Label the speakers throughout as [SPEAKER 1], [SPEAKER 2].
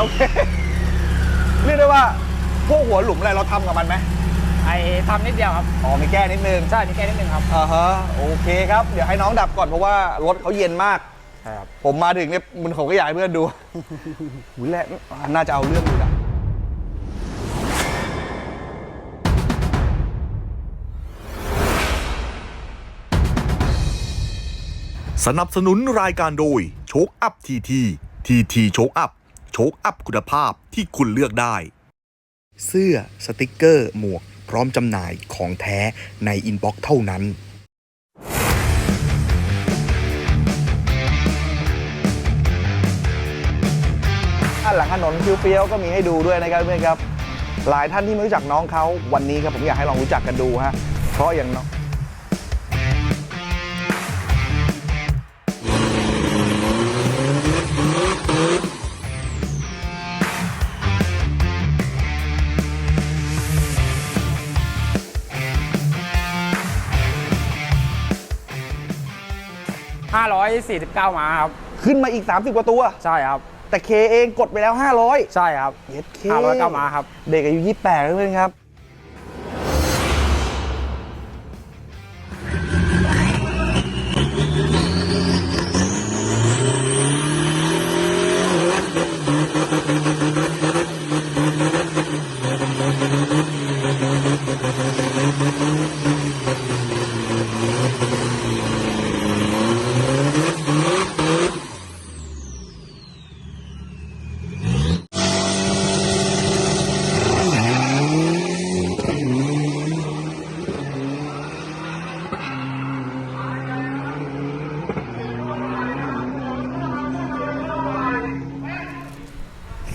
[SPEAKER 1] โอเค เรียกได้ว่าพวกหัวหลุมอะไรเราทำกับมันไหม
[SPEAKER 2] ไอ้ทำนิดเดียวครับ
[SPEAKER 1] อ๋อมีแก้นิดนึง
[SPEAKER 2] ใช่มีแค่นิดนึงครับ
[SPEAKER 1] อ่าฮะโอเคครับ เดี๋ยวให้น้องดับก่อนเพราะว่ารถเขาเย็นมาก
[SPEAKER 2] ใช่ครับ
[SPEAKER 1] ผมมาถึงเนี่ยมันผมก็อยากให้เพื่อนดูหุยแหละน่าจะเอาเรื่องอยู่นะ
[SPEAKER 3] สนับสนุนรายการโดยโชคอัพทีทีทีทีโชคอัพ โชคอัพคุณภาพที่คุณเลือกได้ เสื้อสติกเกอร์หมวกพร้อมจำหน่ายของแท้ในอินบ็อกซ์เท่านั้น
[SPEAKER 1] ด้านหลังถนนเฟี้ยวๆก็มีให้ดูด้วยนะครับเพื่อนครับ หลายท่านที่ไม่รู้จักน้องเขาวันนี้ครับผมอยากให้ลองรู้จักกันดูฮะเพราะอย่าง น้อง
[SPEAKER 2] 549 ม้าครับ
[SPEAKER 1] ขึ้นมาอีก 30 กว่าตัว
[SPEAKER 2] ใช่ครับ
[SPEAKER 1] แต่เคเองกดไปแล้ว 500
[SPEAKER 2] ใช่ครับ
[SPEAKER 1] เย็ดเค
[SPEAKER 2] 509ม้าครับ
[SPEAKER 1] เด็กอายุ 28แล้วเพื่อนครับ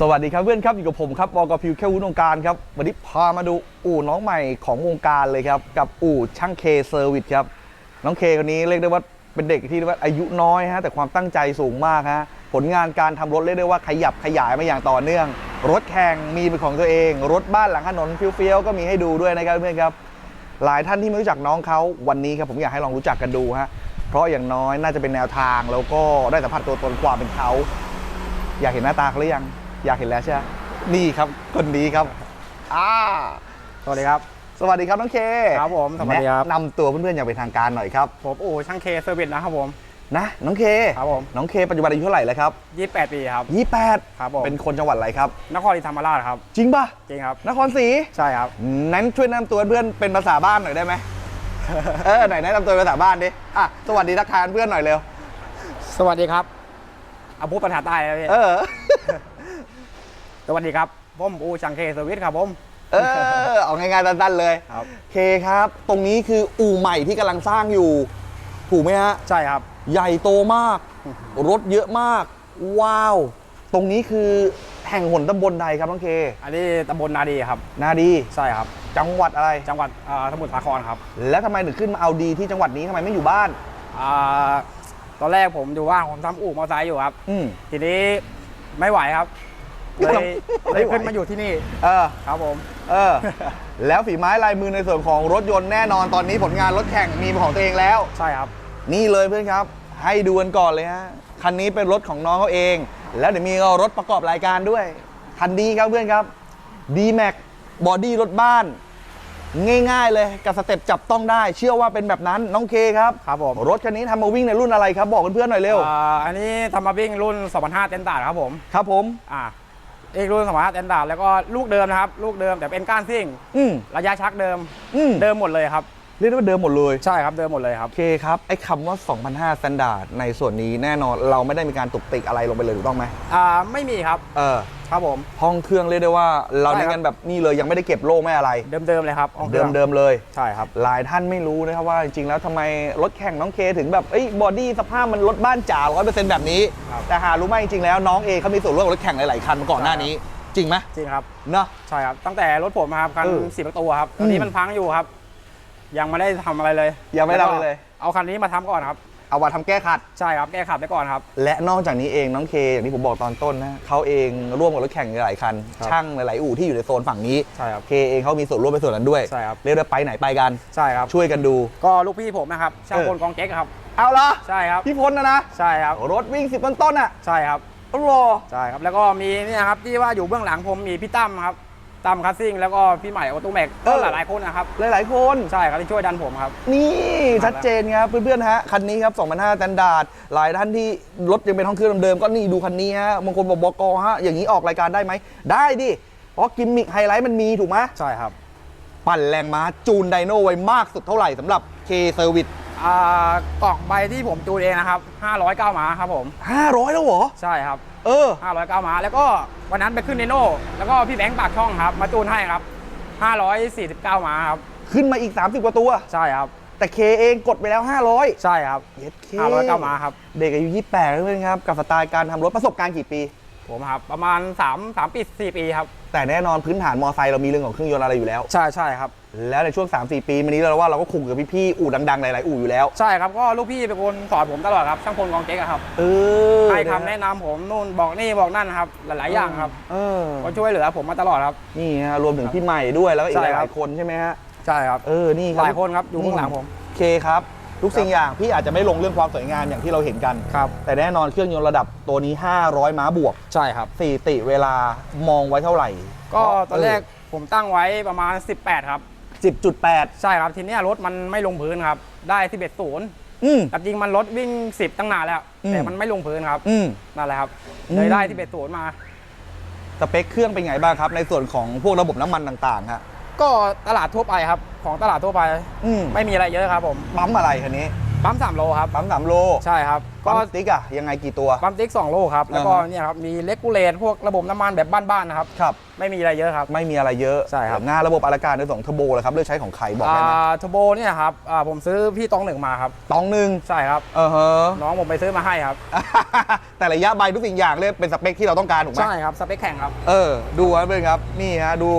[SPEAKER 1] สวัสดีครับเพื่อนครับอยู่กับผมครับบอกพิวแค่วุฒิวงการครับวันนี้พามาดูอู่น้องใหม่ของวงการเลยครับ กับอู่ช่างเคเซอร์วิสครับ น้องเคคนนี้เรียกได้ว่าเป็นเด็กที่เรียกว่าอายุน้อยฮะแต่ความตั้งใจสูงมากฮะผลงานการทำรถเรียกได้ว่าขยับขยายมาอย่างต่อเนื่อง รถแข่งมีเป็นของตัวเอง รถบ้านหลังถนนเฟี้ยวๆก็มีให้ดูด้วยนะครับเพื่อนครับ หลายท่านที่ไม่รู้จักน้องเขาวันนี้ครับผมอยากให้ลองรู้จักกันดูฮะเพราะอย่างน้อยน่าจะเป็นแนวทางแล้วก็ได้สัมผัสตัวตนความเป็นเขาอยากเห็นหน้าตาเขาหรือยัง อยากเห็นแล้วใช่ไหมนี่ครับคนนี้ครับอ่า
[SPEAKER 2] สวัสดีครับ
[SPEAKER 1] สวัสดีครับน้องเค
[SPEAKER 2] ครับผมสวัสดีครับ
[SPEAKER 1] แนะนำตัวเพื่อนๆอย่างเป็นทางการหน่อยครับ
[SPEAKER 2] ผมอู่ช่างเคเซอร์วิสนะครับผม
[SPEAKER 1] นะน้องเค
[SPEAKER 2] ครับผม
[SPEAKER 1] น้องเคปัจจุบันอายุเท่าไหร่แล้วครับ
[SPEAKER 2] 28 ปีครับ
[SPEAKER 1] 28
[SPEAKER 2] ครับผม
[SPEAKER 1] เป็นคนจังหวัดอะไรครับ
[SPEAKER 2] นครศรีธรรมราชครับ
[SPEAKER 1] จริงป่ะ
[SPEAKER 2] จริงครับ
[SPEAKER 1] นครศรี
[SPEAKER 2] ใช่ครับ
[SPEAKER 1] นั้นช่วยแนะนำตัวเพื่อนเป็นภาษาบ้านหน่อยได้ไหมเออไหนแนะนำตัวเป็นภาษาบ้านดิอะสวัสดีทักทายเพื่อนหน่อยเร็ว
[SPEAKER 2] สวัสดีครับเอาพูดภาษาใต้แล้วพี่
[SPEAKER 1] เออ
[SPEAKER 2] สวัสดีครับ ผมอู่ช่างเคเซอร์วิสครับผม
[SPEAKER 1] เออ เอาง่ายๆสั้นๆเลย
[SPEAKER 2] ครับ
[SPEAKER 1] เคครับ ตรงนี้คืออู่ใหม่ที่กำลังสร้างอยู่ ถูกไหมฮะ
[SPEAKER 2] ใช่ครับ
[SPEAKER 1] ใหญ่โตมาก รถเยอะมาก ว้าว ตรงนี้คือแห่งหนตำบลใดครับน้องเค
[SPEAKER 2] อันนี้ตำบลนาดีครับ
[SPEAKER 1] นาดี
[SPEAKER 2] ใช่ครับ
[SPEAKER 1] จังหวัดอะไร
[SPEAKER 2] จังหวัดอ่าสมุทรสาครครับ
[SPEAKER 1] แล้วทำไมถึงขึ้นมาเอาดีที่จังหวัดนี้ทำไมไม่อยู่บ้าน
[SPEAKER 2] อ่าตอนแรกผมอยู่ว่างผมทำอู่มอเตอร์ไซค์อยู่ครับ
[SPEAKER 1] อืม
[SPEAKER 2] ทีนี้ไม่ไหวครับ เลย
[SPEAKER 1] ไม่
[SPEAKER 2] เลย
[SPEAKER 1] ไหว
[SPEAKER 2] ขึ้นมาอยู่ที่นี่
[SPEAKER 1] เออ
[SPEAKER 2] ครับผม
[SPEAKER 1] เออ แล้วฝีไม้ลายมือในส่วนของรถยนต์แน่นอนตอนนี้ผลงานรถแข่งมีเป็นของตัวเองแล้ว
[SPEAKER 2] ใช่ครับ
[SPEAKER 1] นี่เลยเพื่อนครับ ให้ดูกันก่อนเลยฮะ คันนี้เป็นรถของน้องเขาเอง แล้วเดี๋ยวมีเอารถประกอบรายการด้วย คันนี้ครับเพื่อนครับ d m a x บอดี้รถบ้าน ง่ายๆเลยกับสเต็ปจับต้องได้ เชื่อว่าเป็นแบบนั้นน้องเคครับ
[SPEAKER 2] ครับผม
[SPEAKER 1] รถคันนี้ทำมาวิ่งในรุ่นอะไรครับ บอกเพื่อนๆหน่อยเร็ว
[SPEAKER 2] อ่า อันนี้ทำมาวิ่งรุ่น2005เต็นดาร์ดครับผม
[SPEAKER 1] ครับผม
[SPEAKER 2] อ่า อีกรุ่น2005เต็นดาร์ดแล้วก็ลูกเดิมนะครับ ลูกเดิมแต่เป็นก้านซิ่ง
[SPEAKER 1] อืม
[SPEAKER 2] ระยะชักเดิม
[SPEAKER 1] อืม
[SPEAKER 2] เดิมหมดเลยครับ
[SPEAKER 1] เรียกได้ว่าเดิมหมดเลย
[SPEAKER 2] ใช่ครับเดิมหมดเลยครับ
[SPEAKER 1] โอเคครับไอ้คำว่า2005 standard ในส่วนนี้แน่นอนเราไม่ได้มีการตุกติกอะไรลงไปเลยถูกต้องไหม
[SPEAKER 2] อ่าไม่มีครับ
[SPEAKER 1] เออ
[SPEAKER 2] ครับผม
[SPEAKER 1] ห้องเครื่องเรียกได้ว่าเรา
[SPEAKER 2] ใช่
[SPEAKER 1] เน้น
[SPEAKER 2] ครับ
[SPEAKER 1] กันแบบนี่เลยยังไม่ได้เก็บโล่ไม่อะไร
[SPEAKER 2] เดิมๆเลยครับห้องค
[SPEAKER 1] เดิ
[SPEAKER 2] รื่
[SPEAKER 1] ม
[SPEAKER 2] อง
[SPEAKER 1] เดิมๆเลย
[SPEAKER 2] ใช่ครับ
[SPEAKER 1] หลายท่านไม่รู้นะครับว่าจริงๆแล้วทำไมรถแข่งน้องเคถึงแบบเอ้ยบอดี้สภาพมันรถบ้านจ๋าร้อยเปอร์เซ็นต์แบบนี้
[SPEAKER 2] ครับ
[SPEAKER 1] แต่หารู้ไหมจริงๆแล้วน้องเองเขามีส่วนร่วมกับรถแข่งหลายๆคันมาก่อนหน้านี้ จริงไหม
[SPEAKER 2] จริงครับ
[SPEAKER 1] เนาะ
[SPEAKER 2] ใช่ครับ ตั้งแต่รถผมมาครับคัน
[SPEAKER 1] เออ
[SPEAKER 2] สี่ประตูครับตอนนี้
[SPEAKER 1] อืม
[SPEAKER 2] มันพังอยู่ครับ ยังไม่ได้ทำอะไรเลย
[SPEAKER 1] ยังไม่ได้ทำอะไรเลย
[SPEAKER 2] เอาคันนี้มาทำก่อนครับ
[SPEAKER 1] เอามาทำแก้ขัด
[SPEAKER 2] ใช่ครับแก้ขับไปก่อนครับ
[SPEAKER 1] และนอกจากนี้เองน้องเคอย่างที่ผมบอกตอนต้นนะเขาเองร่วมกับรถแข่งหลายๆคัน
[SPEAKER 2] ครับ
[SPEAKER 1] ช่างหลายๆอู่ที่อยู่ในโซนฝั่งนี้
[SPEAKER 2] ใช่ครับ
[SPEAKER 1] เคเองเขามีส่วนร่วมในส่วนนั้นด้วย
[SPEAKER 2] ใช่ครับ
[SPEAKER 1] เรียกได้ไปไหนไปกัน
[SPEAKER 2] ใช่ครับ
[SPEAKER 1] ช่วยกันดู
[SPEAKER 2] ก็ลูกพี่ผมนะครับช่าง
[SPEAKER 1] เออ
[SPEAKER 2] พลกองเก๊กครับ
[SPEAKER 1] เอาละ
[SPEAKER 2] ใช่ครับ
[SPEAKER 1] พี่พลนะนะ
[SPEAKER 2] ใช่ครับ
[SPEAKER 1] รถวิ่งสิบต้นๆอะ
[SPEAKER 2] ใช่ครับ
[SPEAKER 1] เอ๋อเหรอ
[SPEAKER 2] ใช่ครับ แล้วก็มีเนี่ยครับที่ว่าอยู่เบื้องหลังผมมีพี่ตั้มครับ ตั้มคัสซิ่งแล้วก็พี่ใหม่ออโตแม็กก็หลายๆคนนะครับ
[SPEAKER 1] หลาย ๆ คน
[SPEAKER 2] ใช่ครับที่ช่วยดันผมครับ
[SPEAKER 1] นี่ชัดเจนครับเพื่อนๆฮะคันนี้ครับ2005 s t นดาร์ดหลายท่านที่รถยังเป็นห้องเครื่องเดิมๆก็นี่ดูคันนี้ฮะบางคนบอกบอกฮะอย่างนี้ออกรายการได้ไหมได้ดิเพราะกิมมิคไฮไลท์มันมีถูกไหม
[SPEAKER 2] ใช่ครับ
[SPEAKER 1] ปั่นแรงม้าจูนไดโนไว้มากสุดเท่าไหร่สำหรับ K Service
[SPEAKER 2] อ่ากล่องใบที่ผมจูนเองนะครับ 509ม้าครับผม
[SPEAKER 1] 500 แล้วเหรอ
[SPEAKER 2] ใช่ครับ
[SPEAKER 1] เออ
[SPEAKER 2] 509ม้าแล้วก็วันนั้นไปขึ้นเนโน่แล้วก็พี่แบงค์ปากช่องครับ มาจูนให้ครับ 549ม้าครับ
[SPEAKER 1] ขึ้นมาอีก 30 กว่าตัว
[SPEAKER 2] ใช่ครับ
[SPEAKER 1] แต่ K เองกดไปแล้ว 500
[SPEAKER 2] ใช่ครับ
[SPEAKER 1] เย็ดเค
[SPEAKER 2] 509ม้าครับ
[SPEAKER 1] เด็กอายุ 28เพื่อนๆครับ กับสไตล์การทำรถประสบการณ์กี่ปี
[SPEAKER 2] ผมครับ ประมาณ 3 3ปี4ปีครับ
[SPEAKER 1] แต่แน่นอนพื้นฐานมอไซค์เรามีเรื่องของเครื่องยนต์อะไรอยู่แล้ว
[SPEAKER 2] ใช่ใช่ครับ
[SPEAKER 1] แล้วในช่วง 3-4 ปีมานี้เราว่าเราก็คุมกับพี่ๆอู่ดังๆ หลายๆ อู่อยู่แล้ว
[SPEAKER 2] ใช่ครับ ก็ลูกพี่เป็นคนสอนผมตลอดครับ ช่างพลกองเจ๊กอะครับ
[SPEAKER 1] เออ
[SPEAKER 2] ให้คำแนะนำผมนู่นบอกนี่บอกนั่นครับ หลายๆอย่างครับ
[SPEAKER 1] เออ
[SPEAKER 2] ก็ช่วยเหลือผมมาตลอดครับ
[SPEAKER 1] นี่ฮะรวมถึงพี่ใหม่ด้วยแล้วก็อีก
[SPEAKER 2] ใช่
[SPEAKER 1] ห
[SPEAKER 2] ครั
[SPEAKER 1] ลา
[SPEAKER 2] บ
[SPEAKER 1] ยๆคนใช่ไหมฮะ
[SPEAKER 2] ใช่ครับ
[SPEAKER 1] เออนี่
[SPEAKER 2] หลายคนครับอยู่ข้างหลังผม
[SPEAKER 1] โอเคครับ ทุกสิ่งอย่างพี่อาจจะไม่ลงเรื่องความสวยงามอย่างที่เราเห็นกัน
[SPEAKER 2] ครับ
[SPEAKER 1] แต่แน่นอนเครื่องยนต์ระดับตัวนี้ 500 ม้าบวก
[SPEAKER 2] ใช่ครับ
[SPEAKER 1] สถิติเวลามองไว้เท่าไหร่
[SPEAKER 2] ก็ตอนแรกผมตั้งไว้ประมาณ 18 ครับ
[SPEAKER 1] 10.8
[SPEAKER 2] ใช่ครับ ทีเนี้ยรถมันไม่ลงพื้นครับ ได้11ศูนย์
[SPEAKER 1] อืม
[SPEAKER 2] แต่จริงมันรถวิ่ง 10 ตั้งนานแล้ว
[SPEAKER 1] อืม
[SPEAKER 2] แต่มันไม่ลงพื้นครับ
[SPEAKER 1] อืม
[SPEAKER 2] นั่นแหละครับ
[SPEAKER 1] อืม
[SPEAKER 2] เลยได้11ศูนย์มา
[SPEAKER 1] สเปคเครื่องเป็นไงบ้างครับ ในส่วนของพวกระบบน้ำมันต่างๆฮะ
[SPEAKER 2] ก็ตลาดทั่วไปครับ ของตลาดทั่วไป
[SPEAKER 1] อืม
[SPEAKER 2] ไม่มีอะไรเยอะครับผม
[SPEAKER 1] ปั๊มอะไรคันนี้
[SPEAKER 2] ปั๊ม3โลครับ
[SPEAKER 1] ปั๊มสามโล
[SPEAKER 2] ใช่ครับก็
[SPEAKER 1] ปั๊มสติ๊กอะยังไงกี่ตัว
[SPEAKER 2] ปั๊มติ๊ก2โลครับแล้วก็
[SPEAKER 1] อ่าฮะ
[SPEAKER 2] เนี่ยครับมีเลกูเลตพวกระบบน้ำมันแบบบ้านๆนะครับ
[SPEAKER 1] ครับ
[SPEAKER 2] ไม่มีอะไรเยอะครับ
[SPEAKER 1] ไม่มีอะไรเยอะ
[SPEAKER 2] ใช่ครับ
[SPEAKER 1] หน้าระบบอาราการในสองเทอร์โบเลยครับเลือกใช้ของใครบอกได้ไหม
[SPEAKER 2] อ่าทโบเนี่ยครับอ่าผมซื้อพี่ตองหนึ่งมาครับ
[SPEAKER 1] ตองหนึ่ง
[SPEAKER 2] ใช่ครับ
[SPEAKER 1] เออฮะ
[SPEAKER 2] น้องผมไปซื้อมาให้ครับ
[SPEAKER 1] แต่ระยะใบทุกสิ่งอย่างเลยเป็นสเปคที่เราต้องการถูกไหม
[SPEAKER 2] ใช่ครับสเปคแข่งครับ
[SPEAKER 1] เออ ดูครับเพื่อนครับ นี่ฮะดู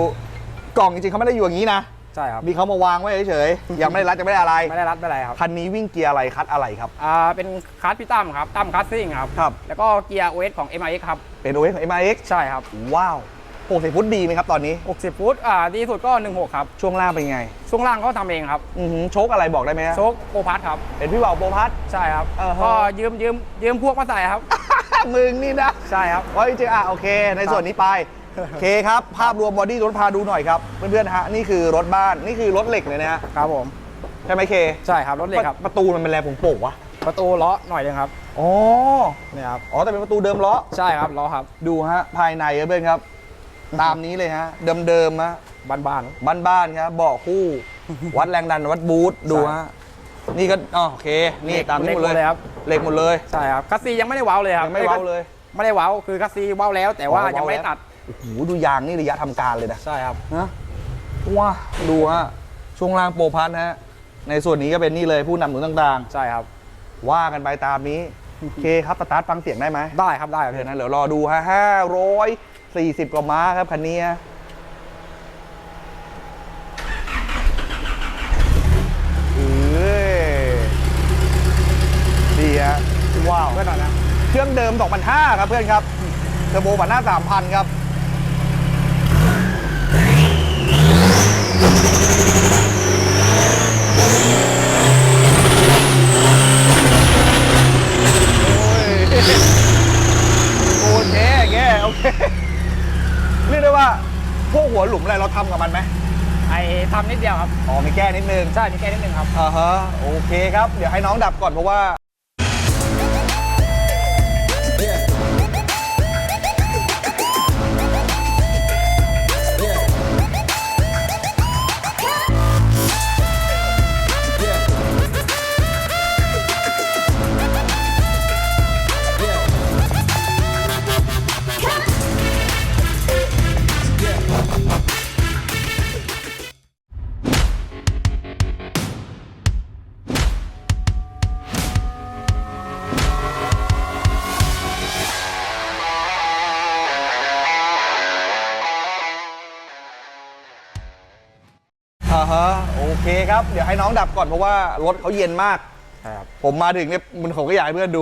[SPEAKER 1] กล่องจริงๆเขาไม่ได้อยู่อย่างนี้นะ
[SPEAKER 2] ใช่ครับ
[SPEAKER 1] มีเขามาวางไว้เฉยๆ ยังไม่ได้รัดยังไม่ได้อะไร
[SPEAKER 2] ไม่ได้รัดไม่อะไรครับ
[SPEAKER 1] คันนี้วิ่งเกียร์อะไรคัดอะไรครับ
[SPEAKER 2] อ่าเป็นคัสพี่ตั้มครับตั้มคัสซิ่งครับ
[SPEAKER 1] ครับ
[SPEAKER 2] แล้วก็เกียร์ OS ของ MIX ครับ
[SPEAKER 1] เป็น OS ของ MIX
[SPEAKER 2] ใช่ครับ
[SPEAKER 1] ว้าว60ฟุตดีไหมครับตอนนี้
[SPEAKER 2] 60 ฟุตอ่าดีสุดก็ 16 ครับ
[SPEAKER 1] ช่วงล่างเป็นไง
[SPEAKER 2] ช่วงล่างก็ทำเองครับ
[SPEAKER 1] อือหือโชคอะไรบอกได้ไหมฮะ
[SPEAKER 2] โชคโปรพัทครับ
[SPEAKER 1] เป็นพี่เบาโปรพัท
[SPEAKER 2] ใช่ครับ
[SPEAKER 1] อ่าฮะ
[SPEAKER 2] ก็ยืมยืมยืมพวกมาใส่ครับ
[SPEAKER 1] มึงนี่นะ
[SPEAKER 2] ใช่ครับ
[SPEAKER 1] ว่าจริงๆอะโอเค ในส่วนนี้ไป โอเคครับ ภาพรวมบอดี้รถพาดูหน่อยครับ เพื่อนๆฮะนี่คือรถบ้านนี่คือรถเหล็กเลยนะฮะ
[SPEAKER 2] ครับผม
[SPEAKER 1] ใช่ไหมเค
[SPEAKER 2] ใช่ครับรถเหล็กครับ
[SPEAKER 1] ประตูมันเป็นแรงผงโป่งวะ
[SPEAKER 2] ประตูล้อหน่อยนึงครับ
[SPEAKER 1] อ๋อ
[SPEAKER 2] เนี่ยครับ
[SPEAKER 1] อ๋อแต่เป็นประตูเดิมล้อ
[SPEAKER 2] ใช่ครับล้อครับ
[SPEAKER 1] ดูฮะภายในครับเพื่อนครับ ตามนี้เลยฮะ เดิมๆฮะ
[SPEAKER 2] บ้าน
[SPEAKER 1] บ้านๆครับเบาะคู่ วัดแรงดันวัดบูทดูฮะนี่ก็อ๋อโอเค
[SPEAKER 2] ๆ
[SPEAKER 1] นี่ตามนี้หมดเลย
[SPEAKER 2] เหกครับ
[SPEAKER 1] เหล็กหมดเลย
[SPEAKER 2] ใช่ครับคัสซียังไม่ได้เว้าเลยครับ
[SPEAKER 1] ยังไม่เว้าเลย
[SPEAKER 2] ไม่ได้เว้าคือคัสซีเว้าแล้วแต่ว่า
[SPEAKER 1] อ๋อ
[SPEAKER 2] ยังไม่
[SPEAKER 1] เว้าแล้ว
[SPEAKER 2] ตัด
[SPEAKER 1] โอ้โหดูยางนี่ระยะทำการเลยนะ
[SPEAKER 2] ใช่ครับ
[SPEAKER 1] นะว้าดูฮะช่วงล่างโปรพัทฮะในส่วนนี้ก็เป็นนี่เลยผู้นำหนุนต่าง
[SPEAKER 2] ใช่ครับ
[SPEAKER 1] ๆว่ากันไปตามนี้โอเคครับสตาร์ทฟังเสียงได้ไหม
[SPEAKER 2] ได้ครับได้ครับ
[SPEAKER 1] เดี๋ยวนะเดี๋ยวรอดูฮะห้าร้อยสี่สิบกว่าม้าครับคันนี้ฮะเอ้ยดีฮะว้าว
[SPEAKER 2] เพื่อนหน่อยนะ
[SPEAKER 1] เครื่องเดิม2,500ครับเพื่อนครับเทอร์โบผ่านหน้า 3,000 ครับ โอ้ยโอเคแกโอเค เรียกได้ว่า พวกหัวหลุมอะไรเราทำกับมันไหม
[SPEAKER 2] ไอ้ทำนิดเดียวครับ
[SPEAKER 1] อ๋อมี แก้นิดนึง
[SPEAKER 2] ใช่มีแค่นิดนึงครับ
[SPEAKER 1] อ่าฮะ โอเคครับ เดี๋ยวให้น้องดับก่อนเพราะว่า อ่าฮะโอเคครับ เดี๋ยวให้น้องดับก่อนเพราะว่ารถเขาเย็นมาก
[SPEAKER 2] ใช่ครับ
[SPEAKER 1] ผมมาถึงเนี่ยมันผมก็อยากให้เพื่อนดู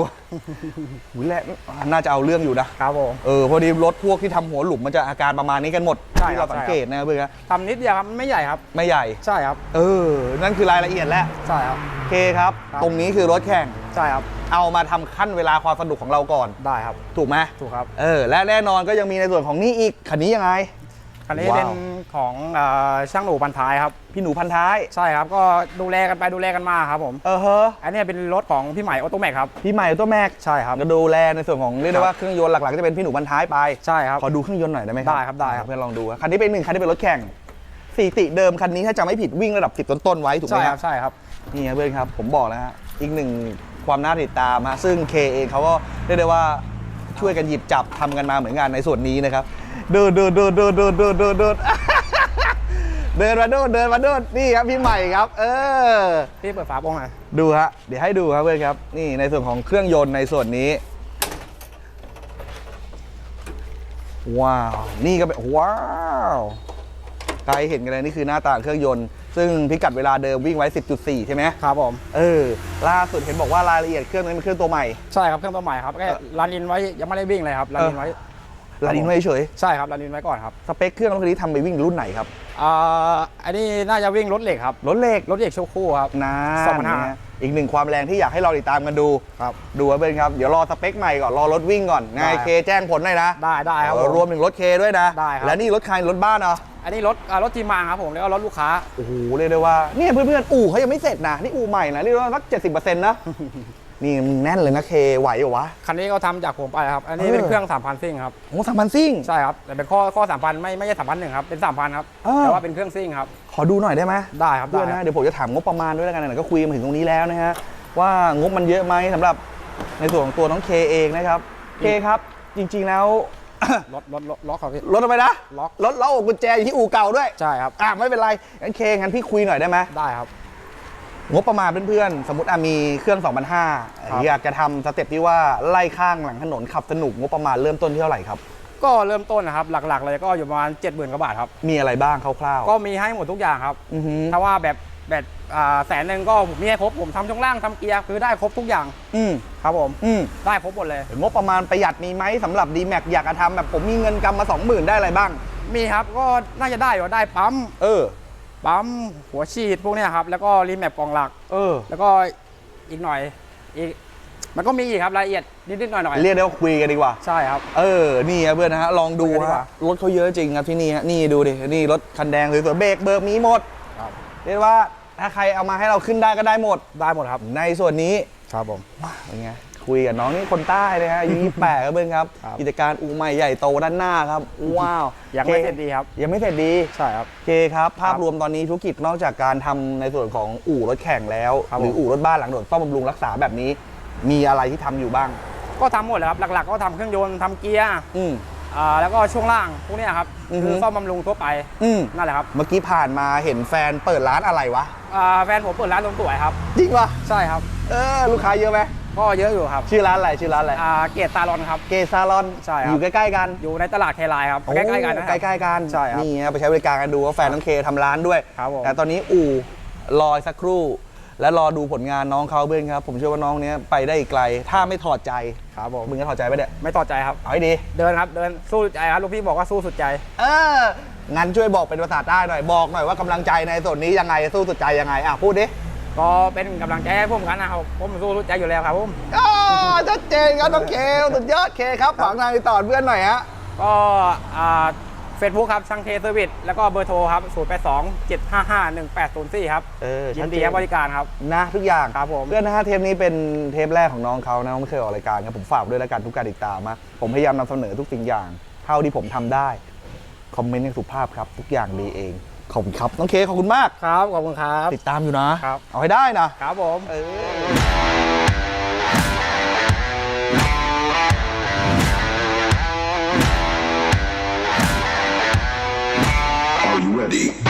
[SPEAKER 1] หูยแหละน่าจะเอาเรื่องอยู่นะ
[SPEAKER 2] ครับผม
[SPEAKER 1] เออพอดีรถพวกที่ทำหัวหลุมมันจะอาการประมาณนี้กันหมด
[SPEAKER 2] ใช่
[SPEAKER 1] ที่
[SPEAKER 2] ครั
[SPEAKER 1] เรา
[SPEAKER 2] บ
[SPEAKER 1] สังเกตนะครับเพื่อนครับ
[SPEAKER 2] ทำนิดเดียวครับไม่ใหญ่ครับ
[SPEAKER 1] ไม่ใหญ่
[SPEAKER 2] ใช่ครับ
[SPEAKER 1] เออ นั่นคือรายละเอียดแล้ว
[SPEAKER 2] ใช่ครับ
[SPEAKER 1] โอเคครับ
[SPEAKER 2] ครับ
[SPEAKER 1] ตรงนี้คือรถแข่ง
[SPEAKER 2] ใช่ครับ
[SPEAKER 1] เอามาทำขั้นเวลาความสนุกของเราก่อน
[SPEAKER 2] ได้ครับ
[SPEAKER 1] ถูกไหม
[SPEAKER 2] ถูกครับ
[SPEAKER 1] เออและแน่นอนก็ยังมีในส่วนของนี่อีกคันนี้ยังไง
[SPEAKER 2] คันนี้
[SPEAKER 1] ว้าว
[SPEAKER 2] เป็นของเอ่อช่างหนูพันท้ายครับ
[SPEAKER 1] พี่หนูพันท้าย
[SPEAKER 2] ใช่ครับก็ดูแลกันไปดูแลกันมาครับผม
[SPEAKER 1] เออเฮ้อ
[SPEAKER 2] อันนี้เป็นรถของพี่ใหม่ออโตแมกครับ
[SPEAKER 1] พี่ใหม่ตัวแม็ก
[SPEAKER 2] ใช่ครับ
[SPEAKER 1] ก็ดูแลในส่วนของเรียกได้ว่าเครื่องยนต์หลักๆก็จะเป็นพี่หนูพันท้ายไป
[SPEAKER 2] ใช่ครับ
[SPEAKER 1] ขอดูเครื่องยนต์หน่อยได้ไหมครับ
[SPEAKER 2] ได้ครับได้ครับ
[SPEAKER 1] เพื่อนลองดูคันนี้เป็นหนึ่งคันที่เป็นรถแข่งสถิติเดิมคันนี้ถ้าจำไม่ผิดวิ่งระดับ 10 ต้นๆไว้ถูกไหม
[SPEAKER 2] ใช่
[SPEAKER 1] ค
[SPEAKER 2] ค
[SPEAKER 1] รั
[SPEAKER 2] รับบ ใช่ครับ
[SPEAKER 1] นี่ครับเพื่อนครับผมบอกแล้วฮะอีกหนึ่งความน่าติดตามฮะซึ่งเคเองเขาก็เรียกได้ว่าช่วยกันหยิบจับทำกันมาเหมือนกันในส่วนนี้นะครับเดินเดินเดินเดินเดินเดินเดินเดินเดินมาโดนเดินมาโดนนี่ครับพี่ใหม่ครับ เออ
[SPEAKER 2] พี่เปิดฝาโปร่งหน่อย
[SPEAKER 1] ดูฮะเดี๋ยวให้ดูครับเพื่อนครับนี่ในส่วนของเครื่องยนต์ในส่วนนี้ ว้าว นี่ก็เป็นว้าวใครเห็นกันเลยนี่คือหน้าตาเครื่องยนต์ ซึ่งพิกัดเวลาเดิมวิ่งไว้ 10.4 ใช่ไหม
[SPEAKER 2] ครับผม
[SPEAKER 1] เออล่าสุดเห็นบอกว่ารายละเอียดเครื่องนั้นเป็นเครื่องตัวใหม่
[SPEAKER 2] ใช่ครับเครื่องตัวใหม่ครับแค่รันอินไว้ยังไม่ได้วิ่งเลยครับรันอินไว้
[SPEAKER 1] ลาดินไว้เฉย
[SPEAKER 2] ใช่ครับรันอินไว้ก่อนครับ
[SPEAKER 1] สเปคเครื่องรถคันนี้ทำไปวิ่งรุ่นไหนครับ
[SPEAKER 2] อ่าอันนี้น่าจะวิ่งรถเหล็กครับ
[SPEAKER 1] รถเหล็ก
[SPEAKER 2] รถเหล็กโชว์คู่ครับ
[SPEAKER 1] นะ
[SPEAKER 2] 2,500
[SPEAKER 1] เนี่ยอีกหนึ่งความแรงที่อยากให้เราติดตามกันดู
[SPEAKER 2] ครับ
[SPEAKER 1] ดูไว้เป็นครับเดี๋ยวรอสเปคใหม่ก่อนรอรถวิ่งก่อนนาย
[SPEAKER 2] ได้
[SPEAKER 1] เคแจ้งผลหน่อยนะ
[SPEAKER 2] ได้ได้ครับ
[SPEAKER 1] เออ
[SPEAKER 2] ผม
[SPEAKER 1] รวมถึงรถเคด้วยนะ
[SPEAKER 2] ได้ครับ
[SPEAKER 1] และนี่รถใครรถบ้านเหรอ
[SPEAKER 2] อันนี้รถอ่ารถทีมมางครับผมแล้วก็รถลูกค้า
[SPEAKER 1] โอ้โหเรียกได้ว่าเนี่ยเพื่อนๆอู่เขายังไม่เสร็จนะนี่อู่ใหม่นะเรียกได้ว่าสักเจ็ดสิบเปอร์เซ็นต์นะ นี่มึงแน่นเลยนะเคไหวเหรอวะ
[SPEAKER 2] คันนี้เขาทำจากผมไปครับ อันนี้
[SPEAKER 1] เออ
[SPEAKER 2] เป็นเครื่อง 3,000 ซิ่งครับ
[SPEAKER 1] โอ้สามพันซิ่ง
[SPEAKER 2] ใช่ครับ แต่เป็นข้อข้อ 3,000 ไม่ไม่ใช่3,001ครับ เป็น 3,000 ครับ
[SPEAKER 1] เออ
[SPEAKER 2] แต่ว่าเป็นเครื่องซิ่งครับ
[SPEAKER 1] ขอดูหน่อยได้ไหม
[SPEAKER 2] ได้ครับ
[SPEAKER 1] เพื่
[SPEAKER 2] ได้
[SPEAKER 1] อน
[SPEAKER 2] ครั
[SPEAKER 1] นะ
[SPEAKER 2] บ
[SPEAKER 1] เดี๋ยวผมจะถามงบประมาณด้วยแล้วกันไหนๆก็คุยมาถึงตรงนี้แล้วนะฮะ ว่างบมันเยอะไหมสำหรับในส่วนของตัวน้องเคเองนะครับ เคครับ จริงๆแล้ว
[SPEAKER 2] รถรถรถล็อกครับพี่
[SPEAKER 1] รถอะไรนะ
[SPEAKER 2] ล็อก
[SPEAKER 1] รถล็อกกุญแจอยู่ที่อู่เก่าด้วย
[SPEAKER 2] ใช่ครับ
[SPEAKER 1] อะไม่เป็นไรงั้นเคงั้นพี่คุยหน่อยได้ไหม
[SPEAKER 2] ได้ครับ
[SPEAKER 1] งบประมาณเพื่อนๆ สมมติอะมีเครื่อง
[SPEAKER 2] ครับ
[SPEAKER 1] 2,500อยากจะทำสเต็ปที่ว่าไล่ข้างหลังถนนขับสนุกงบประมาณเริ่มต้นที่เท่าไหร่ครับ
[SPEAKER 2] ก็เริ่มต้นนะครับ หลักๆ เลยก็อยู่ประมาณ 70,000กว่าบาทครับ
[SPEAKER 1] มีอะไรบ้างคร่าวๆ
[SPEAKER 2] ก็มีให้หมดทุกอย่างครับ
[SPEAKER 1] อือหือ
[SPEAKER 2] ถ้าว่าแบบแบบอ่าแสนหนึ่งก็ผมมีให้ครบ ผมทำช่วงล่างทำเกียร์คือได้ครบทุกอย่าง
[SPEAKER 1] อืม
[SPEAKER 2] ครับผม
[SPEAKER 1] อืม
[SPEAKER 2] ได้ครบหมดเลย
[SPEAKER 1] งบประมาณประหยัดมีไหมสำหรับ d m a x อยากจะทำแบบผมมีเงินกำมา 20,000 ได้อะไรบ้าง
[SPEAKER 2] มีครับก็น่าจะได้อยู่ได้ปั๊ม
[SPEAKER 1] เออ
[SPEAKER 2] ปั๊มหัวฉีดพวกเนี้ยครับ แล้วก็รีแมปกล่องหลัก
[SPEAKER 1] เออ
[SPEAKER 2] แล้วก็อีกหน่อยอีกมันก็มีอีกครับรายละเอียดนิดๆหน่อยๆ
[SPEAKER 1] เรียกได้ว่าคุยกันดีกว่า
[SPEAKER 2] ใช่ครับ
[SPEAKER 1] เออ นี่ครับเพื่อนนะฮะ ลองดู
[SPEAKER 2] คุยกันดีก
[SPEAKER 1] ฮะ
[SPEAKER 2] ว่า
[SPEAKER 1] รถเขาเยอะจริงครับที่นี่ฮะ นี่ดูดิ นี่รถคันแดงสวยๆเบรกเบิร์มีหมด
[SPEAKER 2] ครับ
[SPEAKER 1] เรียกว่าถ้าใครเอามาให้เราขึ้นได้ก็ได้หมด
[SPEAKER 2] ได้หมดครับ
[SPEAKER 1] ในส่วนนี้
[SPEAKER 2] ครับผม
[SPEAKER 1] เป็นไง คุยกับน้องนี่คนใต้เลยฮะอายุ28ครับเพื่อนครับ
[SPEAKER 2] ครับ
[SPEAKER 1] กิจการอู่ใหม่ใหญ่โตด้านหน้าครับ ว้าว
[SPEAKER 2] ยังไม่
[SPEAKER 1] ค
[SPEAKER 2] เสร็จดีครับ
[SPEAKER 1] ยังไม่เสร็จดี
[SPEAKER 2] ใช่ครับ
[SPEAKER 1] เคครับ ภาพรวมตอนนี้ธุรกิจนอกจากการทำในส่วนของอู่รถแข่งแล้ว
[SPEAKER 2] ครับ
[SPEAKER 1] หรือ
[SPEAKER 2] ผม
[SPEAKER 1] อู่รถบ้านหลังโดดซ่อมบำรุงรักษาแบบนี้ มีอะไรที่ทำอยู่บ้าง
[SPEAKER 2] ก็ทำหมดเลยครับ หลักๆ ก็ทำเครื่องยนต์ทำเกียร์
[SPEAKER 1] อืม
[SPEAKER 2] อ่าแล้วก็ช่วงล่างพวกเนี้ยครับ
[SPEAKER 1] อือฮึ
[SPEAKER 2] คือซ่อมบำรุงทั่วไป
[SPEAKER 1] อืม
[SPEAKER 2] นั่นแหละครับ
[SPEAKER 1] เมื่อกี้ผ่านมาเห็นแฟนเปิดร้านอะไรวะ
[SPEAKER 2] อ่าแฟนผมเปิดร้านลมสวยครับ
[SPEAKER 1] จริงวะ
[SPEAKER 2] ใช่ครับ
[SPEAKER 1] เออ ลูกค้าเยอะไหม
[SPEAKER 2] ก็เยอะอยู่ครับ
[SPEAKER 1] ชื่อร้านอะไรชื่อร้านอะไร
[SPEAKER 2] อ่าเกียรติซาลอนครับ
[SPEAKER 1] เกซาลอน
[SPEAKER 2] ใช่ครับ
[SPEAKER 1] อยู่ใกล้ๆกัน
[SPEAKER 2] อยู่ในตลาดเคไลครับใกล้ๆกันนะค
[SPEAKER 1] ใก
[SPEAKER 2] รับ
[SPEAKER 1] ล้ๆกัน
[SPEAKER 2] ใช่ครับ
[SPEAKER 1] นี่ฮะไปใช้บริการกันดูว่าแฟนน้องเคทำร้านด้วย
[SPEAKER 2] ครับผม
[SPEAKER 1] แต่ตอนนี้อู่รออีกสักครู่ และรอดูผลงานน้องเขาเพื่อนครับ ผมเชื่อว่าน้องเนี้ยไปได้อีกไกล ถ้าไม่ถอดใจ
[SPEAKER 2] ครับผม
[SPEAKER 1] มึงจะถอดใจไปเนี่ย
[SPEAKER 2] ไม่ต่อใจครับ
[SPEAKER 1] เอาให้ดี
[SPEAKER 2] เดินครับเดินสู้สุดใจครับลูกพี่บอกว่าสู้สุดใจ
[SPEAKER 1] เอองั้นช่วยบอกเป็นภาษาใต้หน่อยบอกหน่อยว่ากำลังใจในส่วนนี้ยังไงสู้สุดใจยังไงอะพูดดิ
[SPEAKER 2] ก็เป็นกำลังใจให้ผมกันนะครับผมสู้สุดใจอยู่แล้วครับผม
[SPEAKER 1] อ๋อชัดเจนครับน้องเคสุดยอดเคครับฝากนายต่อเพื่อนหน่อยฮะ
[SPEAKER 2] ก็เฟซบุ๊กครับช่างเทเซอร์วิสแล้วก็เบอร์โทรครับ 0 8 2 7 5 5 1 8 0 4 ครับ
[SPEAKER 1] เออ
[SPEAKER 2] ยิ
[SPEAKER 1] ชั
[SPEAKER 2] น
[SPEAKER 1] ด
[SPEAKER 2] ดี
[SPEAKER 1] เจ
[SPEAKER 2] ให้
[SPEAKER 1] น
[SPEAKER 2] บริการครับ
[SPEAKER 1] นะทุกอย่าง
[SPEAKER 2] ครับผม
[SPEAKER 1] เพื่อนนะฮะเทปนี้เป็นเทปแรกของน้องเขานะไม่เคยออกรายการครับผมฝากด้วยแล้วกันทุกการติดตามมาผมพยายามนำเสนอทุกสิ่งอย่าง เท่าที่ผมทำได้ คอมเมนต์อย่างสุภาพครับ ทุกอย่างดีเอง ขอบคุณครับ น้องเคขอบคุณมาก
[SPEAKER 2] ครับ ขอบคุณครับ
[SPEAKER 1] ติดตามอยู่นะ ครับ เอาให้ได้นะ
[SPEAKER 2] ครับผม
[SPEAKER 1] เออ
[SPEAKER 4] Are you ready?